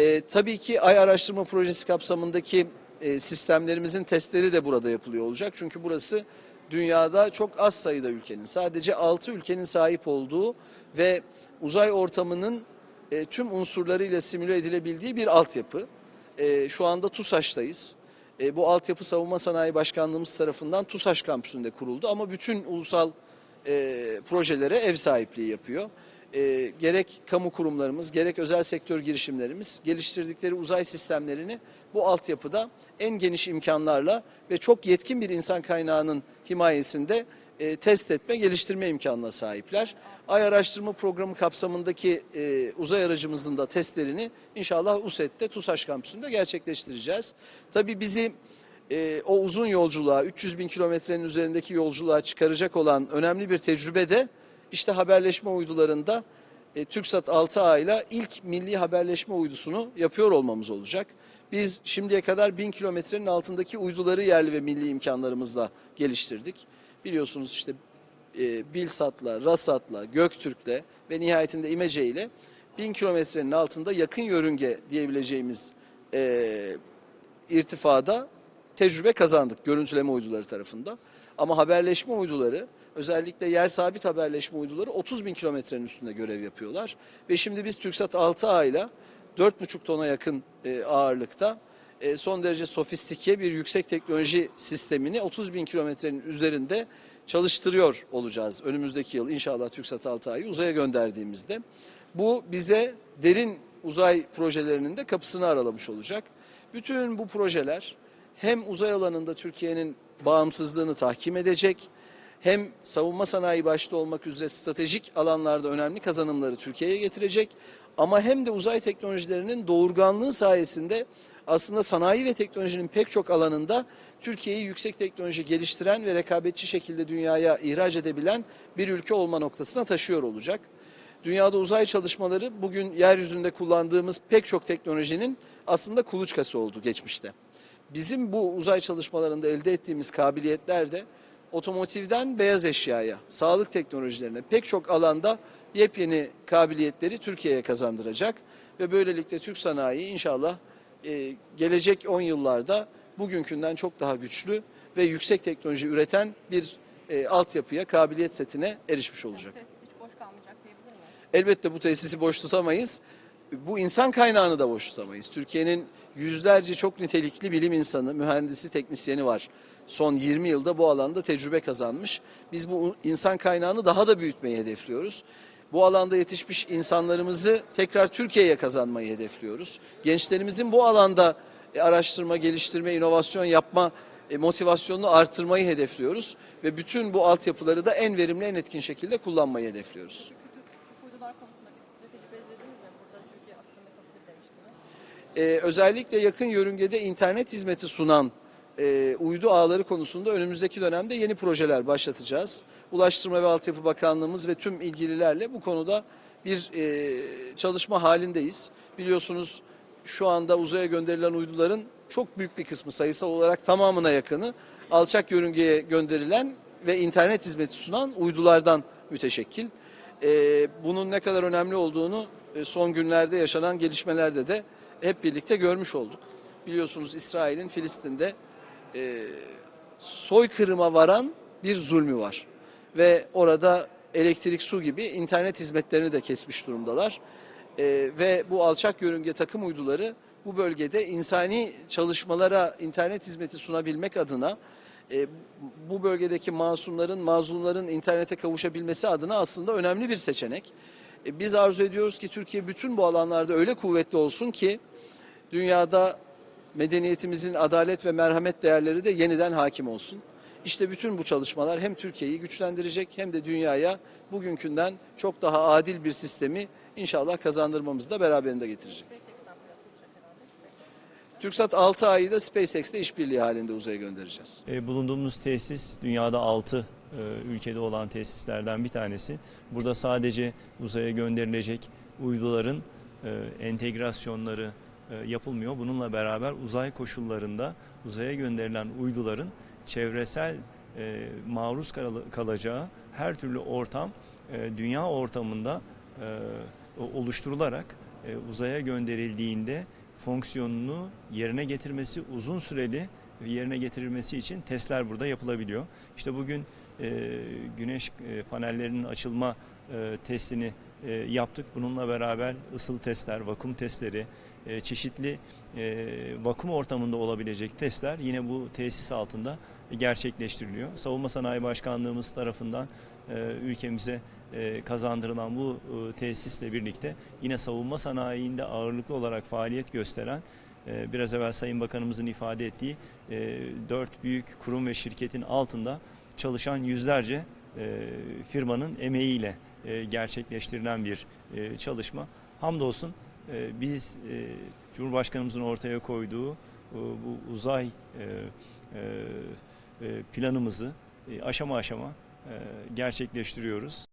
E, tabii ki Ay Araştırma Projesi kapsamındaki e, sistemlerimizin testleri de burada yapılıyor olacak. Çünkü burası dünyada çok az sayıda ülkenin, sadece 6 ülkenin sahip olduğu ve uzay ortamının e, tüm unsurlarıyla simüle edilebildiği bir altyapı. E, şu anda TUSAŞ'tayız. E, bu altyapı Savunma Sanayi Başkanlığımız tarafından TUSAŞ kampüsünde kuruldu ama bütün ulusal e, projelere ev sahipliği yapıyor. E, gerek kamu kurumlarımız, gerek özel sektör girişimlerimiz geliştirdikleri uzay sistemlerini bu altyapıda en geniş imkanlarla ve çok yetkin bir insan kaynağının himayesinde e, test etme, geliştirme imkanına sahipler. Ay Araştırma Programı kapsamındaki e, uzay aracımızın da testlerini inşallah USET'te TUSAŞ kampüsünde gerçekleştireceğiz. Tabii bizi e, o uzun yolculuğa, 300 bin kilometrenin üzerindeki yolculuğa çıkaracak olan önemli bir tecrübe de işte haberleşme uydularında e, TürkSat 6A ile ilk milli haberleşme uydusunu yapıyor olmamız olacak. Biz şimdiye kadar 1000 kilometrenin altındaki uyduları yerli ve milli imkanlarımızla geliştirdik. Biliyorsunuz işte e, Bilsat'la, Rasat'la, Göktürk'le ve nihayetinde İmece ile 1000 kilometrenin altında yakın yörünge diyebileceğimiz e, irtifada tecrübe kazandık görüntüleme uyduları tarafında. Ama haberleşme uyduları özellikle yer sabit haberleşme uyduları 30 bin kilometrenin üstünde görev yapıyorlar. Ve şimdi biz TürkSat 6A ile 4,5 tona yakın e, ağırlıkta e, son derece sofistike bir yüksek teknoloji sistemini 30 bin kilometrenin üzerinde çalıştırıyor olacağız. Önümüzdeki yıl inşallah TürkSat 6A'yı uzaya gönderdiğimizde. Bu bize derin uzay projelerinin de kapısını aralamış olacak. Bütün bu projeler hem uzay alanında Türkiye'nin bağımsızlığını tahkim edecek, hem savunma sanayi başta olmak üzere stratejik alanlarda önemli kazanımları Türkiye'ye getirecek ama hem de uzay teknolojilerinin doğurganlığı sayesinde aslında sanayi ve teknolojinin pek çok alanında Türkiye'yi yüksek teknoloji geliştiren ve rekabetçi şekilde dünyaya ihraç edebilen bir ülke olma noktasına taşıyor olacak. Dünyada uzay çalışmaları bugün yeryüzünde kullandığımız pek çok teknolojinin aslında kuluçkası oldu geçmişte. Bizim bu uzay çalışmalarında elde ettiğimiz kabiliyetler de otomotivden beyaz eşyaya, sağlık teknolojilerine pek çok alanda yepyeni kabiliyetleri Türkiye'ye kazandıracak ve böylelikle Türk sanayi inşallah e, gelecek 10 yıllarda bugünkünden çok daha güçlü ve yüksek teknoloji üreten bir e, altyapıya, kabiliyet setine erişmiş olacak. Tesis hiç boş kalmayacak diyebilir miyiz? Elbette bu tesisi boş tutamayız. Bu insan kaynağını da boş tutamayız. Türkiye'nin yüzlerce çok nitelikli bilim insanı, mühendisi, teknisyeni var. Son 20 yılda bu alanda tecrübe kazanmış. Biz bu insan kaynağını daha da büyütmeyi hedefliyoruz. Bu alanda yetişmiş insanlarımızı tekrar Türkiye'ye kazanmayı hedefliyoruz. Gençlerimizin bu alanda e, araştırma, geliştirme, inovasyon yapma e, motivasyonunu artırmayı hedefliyoruz. Ve bütün bu altyapıları da en verimli, en etkin şekilde kullanmayı hedefliyoruz. Ee, özellikle yakın yörüngede internet hizmeti sunan e, uydu ağları konusunda önümüzdeki dönemde yeni projeler başlatacağız. Ulaştırma ve Altyapı Bakanlığımız ve tüm ilgililerle bu konuda bir e, çalışma halindeyiz. Biliyorsunuz şu anda uzaya gönderilen uyduların çok büyük bir kısmı sayısal olarak tamamına yakını alçak yörüngeye gönderilen ve internet hizmeti sunan uydulardan müteşekkil. E, bunun ne kadar önemli olduğunu e, son günlerde yaşanan gelişmelerde de hep birlikte görmüş olduk. Biliyorsunuz İsrail'in Filistin'de e, soykırıma varan bir zulmü var. Ve orada elektrik, su gibi internet hizmetlerini de kesmiş durumdalar. E, ve bu alçak yörünge takım uyduları bu bölgede insani çalışmalara internet hizmeti sunabilmek adına e, bu bölgedeki masumların, mazlumların internete kavuşabilmesi adına aslında önemli bir seçenek. E, biz arzu ediyoruz ki Türkiye bütün bu alanlarda öyle kuvvetli olsun ki dünyada medeniyetimizin adalet ve merhamet değerleri de yeniden hakim olsun. İşte bütün bu çalışmalar hem Türkiye'yi güçlendirecek hem de dünyaya bugünkünden çok daha adil bir sistemi inşallah kazandırmamızı da beraberinde getirecek. TürkSat 6 ayı da SpaceX'te işbirliği halinde uzaya göndereceğiz. E, bulunduğumuz tesis dünyada 6 ülkede olan tesislerden bir tanesi. Burada sadece uzaya gönderilecek uyduların e, entegrasyonları e, yapılmıyor. Bununla beraber uzay koşullarında uzaya gönderilen uyduların çevresel e, maruz kal- kalacağı her türlü ortam e, dünya ortamında e, oluşturularak e, uzaya gönderildiğinde fonksiyonunu yerine getirmesi uzun süreli yerine getirilmesi için testler burada yapılabiliyor. İşte bugün e, güneş e, panellerinin açılma e, testini e, yaptık. Bununla beraber ısıl testler, vakum testleri, e, çeşitli e, vakum ortamında olabilecek testler yine bu tesis altında gerçekleştiriliyor. Savunma Sanayi Başkanlığımız tarafından e, ülkemize e, kazandırılan bu tesisle birlikte yine savunma sanayinde ağırlıklı olarak faaliyet gösteren biraz evvel Sayın Bakanımızın ifade ettiği dört büyük kurum ve şirketin altında çalışan yüzlerce firmanın emeğiyle e, gerçekleştirilen bir çalışma. Hamdolsun biz e, Cumhurbaşkanımızın ortaya koyduğu e, bu uzay e, planımızı aşama aşama gerçekleştiriyoruz.